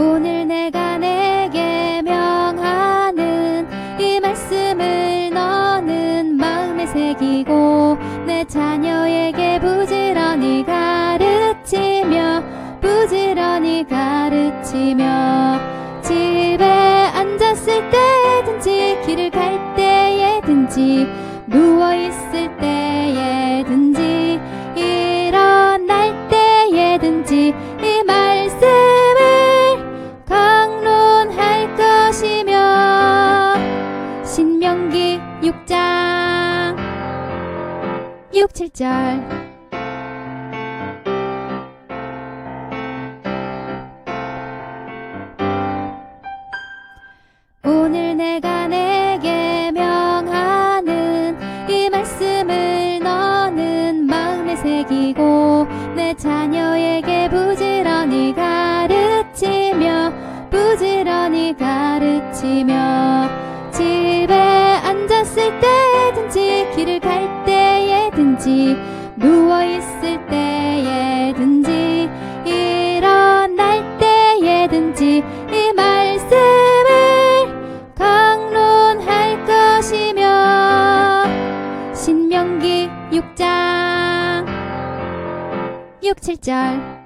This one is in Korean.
오늘 내가 내게 명하는 이 말씀을 너는 마음에 새기고 내 자녀에게 부지런히 가르치며 부지런히 가르치며 집에 앉았을 때든지 길을 갈 때에든지 누워 있을 때 6장. 6, 7절. 오늘 내가 내게 명하는 이 말씀을 너는 마음에 새기고 내 자녀에게 부지런히 가르치며 부지런히 가르치며 집에 앉았을 때든지 길을 갈 때에든지 누워 있을 때에든지 일어날 때에든지 이 말씀을 강론할 것이며 신명기 6장 6, 7절